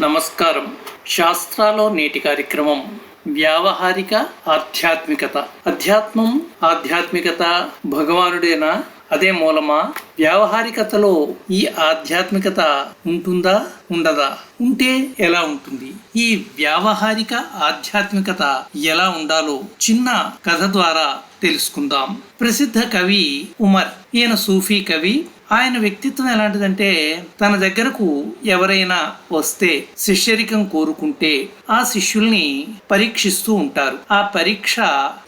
నమస్కారం. శాస్త్రాలో నేటి కార్యక్రమం వ్యావహారిక ఆధ్యాత్మికత. అధ్యాత్మం ఆధ్యాత్మికత భగవానుడేనా? అదే మూలమా? వ్యావహారికతలో ఈ ఆధ్యాత్మికత ఉంటుందా ఉండదా? ఉంటే ఎలా ఉంటుంది? ఈ వ్యావహారిక ఆధ్యాత్మికత ఎలా ఉండాలో చిన్న కథ ద్వారా తెలుసుకుందాం. ప్రసిద్ధ కవి ఉమర్. ఈయన సూఫీ కవి. ఆయన వ్యక్తిత్వం ఎలాంటిదంటే తన దగ్గరకు ఎవరైనా వస్తే శిష్యరికం కోరుకుంటే ఆ శిష్యుల్ని పరీక్షిస్తూ ఉంటారు. ఆ పరీక్ష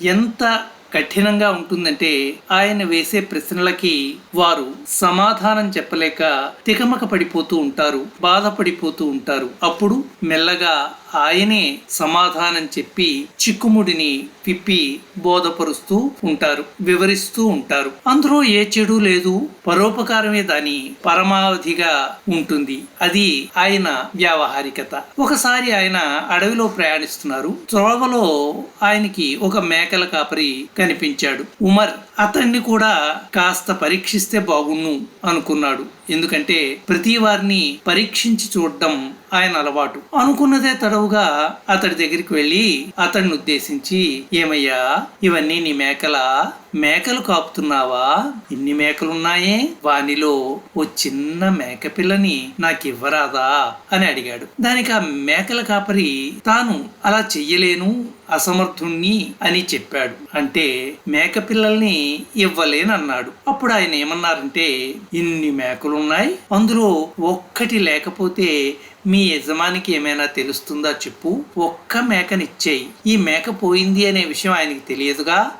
ఎంత కఠినంగా ఉంటుందంటే ఆయన వేసే ప్రశ్నలకి వారు సమాధానం చెప్పలేక తికమక పడిపోతూ ఉంటారు బాధపడిపోతూ ఉంటారు. అప్పుడు మెల్లగా ఆయనే సమాధానం చెప్పి చిక్కుముడిని పిప్పి బోధపరుస్తూ ఉంటారు వివరిస్తూ ఉంటారు. అందులో ఏ చెడు లేదు పరోపకారమే దాని పరమావధిగా ఉంటుంది. అది ఆయన వ్యావహారికత. ఒకసారి ఆయన అడవిలో ప్రయాణిస్తున్నారు. త్రోవలో ఆయనకి ఒక మేకల కాపరి కనిపించాడు. ఉమర్ అతన్ని కూడా కాస్త పరీక్షిస్తే బాగుండు అనుకున్నాడు. ఎందుకంటే ప్రతి వారిని పరీక్షించి చూడడం ఆయన అలవాటు. అనుకున్నదే తడవుగా అతడి దగ్గరికి వెళ్ళి అతడిని ఉద్దేశించి ఏమయ్యా ఇవన్నీ నీ మేకల? మేకలు కాపుతున్నావా? ఇన్ని మేకలున్నాయే? వానిలో ఓ చిన్న మేకపిల్లని నాకివ్వరాదా? అని అడిగాడు. దానికి ఆ మేకల కాపరి తాను అలా చెయ్యలేను అసమర్థుణ్ణి అని చెప్పాడు. అంటే మేకపిల్లల్ని ఇవ్వలేనన్నాడు. అప్పుడు ఆయన ఏమన్నారంటే ఇన్ని మేకలున్నాయి అందులో ఒక్కటి లేకపోతే మీ యజమానికి ఏమైనా తెలుస్తుందా చెప్పు. ఒక్క మేకనిచ్చేయి. ఈ మేక పోయింది అనే విషయం ఆయనకి తెలియదుగా.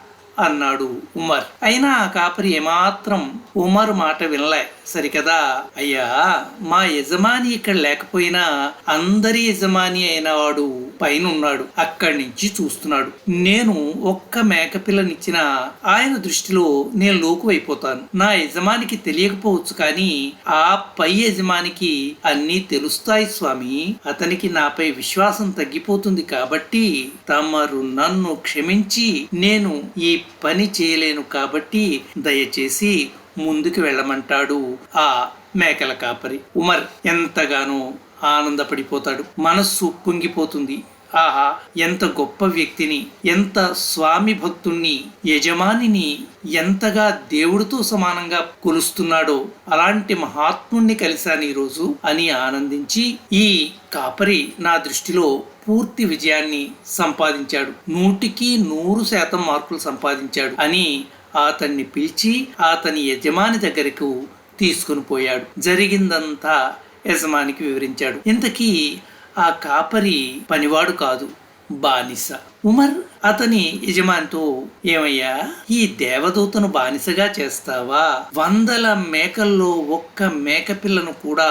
అన్నాడు ఉమర్. అయినా ఆ కాపరి ఏమాత్రం ఉమర్ మాట వినలే. సరికదా? అయ్యా మా యజమాని ఇక్కడ లేకపోయినా అందరి యజమాని అయిన వాడు పైన ఉన్నాడు అక్కడి నుంచి చూస్తున్నాడు. నేను ఒక్క మేకపిల్లనిచ్చిన ఆయన దృష్టిలో నేను లోకు అయిపోతాను నా యజమానికి తెలియకపోవచ్చు కానీ ఆ పై యజమానికి అన్నీ తెలుస్తాయి స్వామి. అతనికి నాపై విశ్వాసం తగ్గిపోతుంది కాబట్టి తమరు నన్ను క్షమించి నేను ఈ పని చేయలేను కాబట్టి దయచేసి ముందుకు వెళ్ళమంటాడు ఆ మేకల కాపరి. ఉమర్ ఎంతగానో ఆనందపడిపోతాడు. మనస్సు పొంగిపోతుంది ఆహా ఎంత గొప్ప వ్యక్తిని ఎంత స్వామి భక్తుణ్ణి యజమానిని ఎంతగా దేవుడితో సమానంగా కొలుస్తున్నాడో అలాంటి మహాత్ముణ్ణి కలిశాను ఈరోజు అని ఆనందించి ఈ కాపరి నా దృష్టిలో పూర్తి విజయాన్ని సంపాదించాడు. నూటికి నూరు శాతం మార్కులు సంపాదించాడు అని అతన్ని పిలిచి అతని యజమాని దగ్గరకు తీసుకుని పోయాడు. జరిగిందంతా యజమానికి వివరించాడు. ఇంతకీ ఆ కాపరి పనివాడు కాదు బానిస. ఉమర్ అతని యజమానితో ఏమయ్యా ఈ దేవదూతను బానిసగా చేస్తావా? వందల మేకల్లో ఒక్క మేకపిల్లను కూడా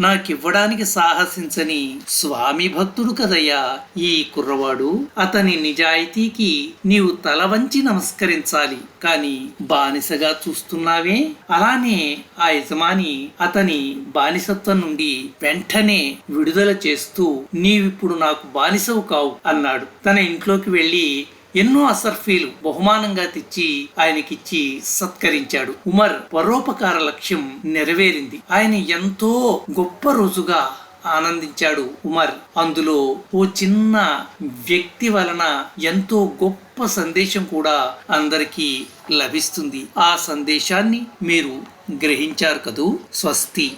నాకివ్వడానికి సాహసించని స్వామి భక్తుడు కదయ్యా ఈ కుర్రవాడు. అతని నిజాయితీకి నీవు తల వంచి నమస్కరించాలి. కాని బానిసగా చూస్తున్నావే? అలానే ఆ యజమాని అతని బానిసత్వం నుండి వెంటనే విడుదల చేస్తూ నీవిప్పుడు నాకు బానిసవు కావు అన్నాడు. తన ఇంట్లోకి వెళ్ళి ఎన్నో అసర్ఫీలు బహుమానంగా తెచ్చి ఆయనకిచ్చి సత్కరించాడు. ఉమర్ పరోపకార లక్ష్యం నెరవేరింది. ఆయన ఎంతో గొప్ప రోజుగా ఆనందించాడు ఉమర్. అందులో ఓ చిన్న వ్యక్తి వలన ఎంతో గొప్ప సందేశం కూడా అందరికీ లభిస్తుంది. ఆ సందేశాన్ని మీరు గ్రహించారు కదూ? స్వస్తి.